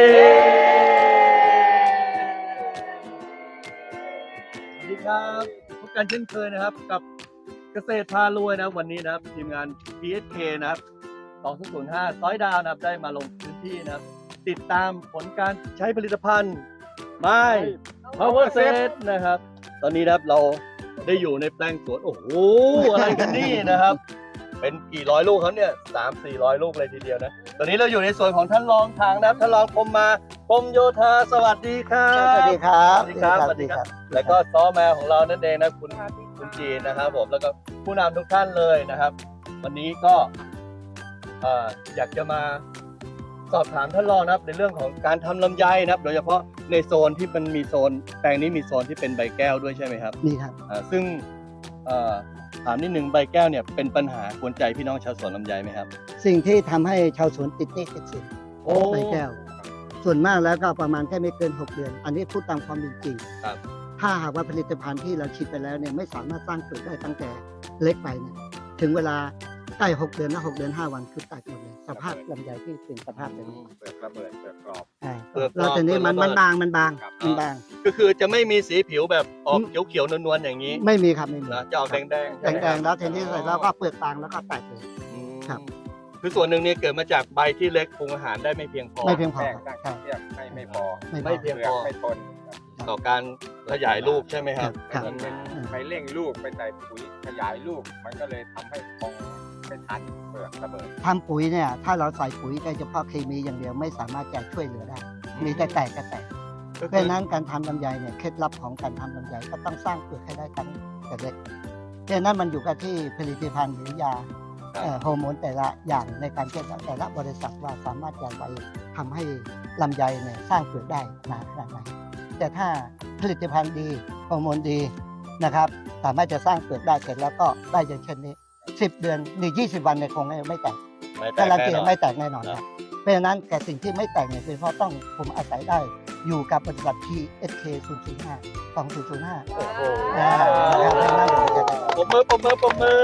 สวัสดีครับพบกันเช่นเคยนะครับ กับเกษตรพารวยนะครับวันนี้นะครับทีมงาน PSK นะครับ2005ซ้อยดาวนะครับได้มาลงพื้นที่นะครับ ติดตามผลการใช้ผลิตภัณฑ์ไม้ Power Set นะครับ ตอนนี้นะครับเราได้อยู่ในแปลงสวน โอ้โห อะไรกันนี่นะครับ เป็นกี่ร้อยลูกครับเนี่ยสามสี่ร้อยลูกเลยทีเดียวนะ ตอนนี้เราอยู่ในส่วนของท่านรองทางนะครับท่านรองพรมมาพรมโยธาสวัสดีครับสวัสดีครับสวัสดีครับสวัสดีครับ แล้วก็ซ้อแมวของเรานั่นเองนะคุณคุณจีนนะครับผมแล้วก็ผู้นำทุกท่านเลยนะครับ วันนี้ก็เอ่ออยากจะมาสอบถามท่านรองนะครับในเรื่องของการทำลำไยนะครับ โดยเฉพาะในโซนที่มันมีโซน แปลงนี้มีโซนที่เป็นใบแก้วด้วยใช่ไหมครับนี่ครับอ่าซึ่งเอ่อ ถามนิดหนึ่งใบแก้วเนี่ยเป็นปัญหากวนใจพี่น้องชาวสวนลำไยไหมครับ สิ่งที่ทำให้ชาวสวนติดหนี้ติดสินใบแก้ว ส่วนมากแล้วก็ประมาณแค่ไม่เกิน 6 เดือน อันนี้พูดตามความเป็นจริงครับ ถ้าหากว่าผลิตภัณฑ์ที่เราฉีดไปแล้วเนี่ยไม่สามารถสร้างเกิดได้ตั้งแต่เล็กไปเนี่ยถึงเวลาใกล้6เดือนนะ6เดือน 5 วันคือแตกหมดเลยสภาพลำไยที่เป็นสภาพแบบนี้เปลือกระเบิดเปลือกกรอบ อ่าเปลือกกรอบแล้วแต่นี้มันเปลือกระเบิดมันบางมันบางครับ มันบาง ก็คือจะไม่มีสีผิวแบบออกอืมเขียวๆนวลๆอย่างนี้ไม่มีครับไม่มีนะจะออกแดงๆแดใช่ไหมงคแดรับงๆแล้วทีนี้ใส่แล้วก็เปลือกบางแล้วก็แตกเลยอืมครับ คือส่วนหนึ่งเนี่ยเกิดมาจากใบที่เล็กปรุงอาหารได้ไม่เพียงพอไม่เพียงพอแป้งคตั้รับงเทียบให้ไม่พอไม่พไม่อเพียงเปลือกไม่ทนต่อการขยายลูกใช่ไหมครับครับมันเป็นไปเร่งลูกไปใส่ปุ๋ยขยายลูกมันก็เลยทำให้พองไม่ทันเปลือกระเบิดทำปุ๋ยเนี่ยถ้าเราใส่ปุ๋ยแต่เฉพาะเคมีอย่างเดียวไม่สามารถจะช่วยเหลือได้ มีแต่แตกก็แตกก็ เพคือราะฉะนั้นการทำลำไยเนี่ยเคล็ดลับของการทำลำไยก็ต้องสร้างเปลือกให้ได้ตั้งแต่เล็กเพราะฉะนั้นมันอยู่กับที่ผลิตภัณฑ์หรือยาเอ่อฮอร์โมนแต่ละอย่างในการเชื่อมแต่ละบริษัทว่าสามารถจะไปทำให้ลำไยเนี่ยสร้างเปลือกได้นานขนาดไหนแต่ถ้าผลิตภัณฑ์ดีฮอร์โมนดีนะครับ สามารถจะสร้างเปลือกได้เสร็จแล้วก็ได้อย่างเช่นนี้ 10 เดือนหรือ20 วันเนี่ยคงไม่แตกไม่แตการันตีแน่นอนไม่แตกแน่นอนคครัรับบเพราะฉะนั้นแต่สิ่งที่ไม่แตกเนี่ยเป็นเพราะต้องผมอาศัยได้ อยู่กับบริษัท PSK 005 2005โอ้โหอ่านะครับเพราะฉะนั้นเดี๋ยวจะได้ปมมือปมมือปมมือ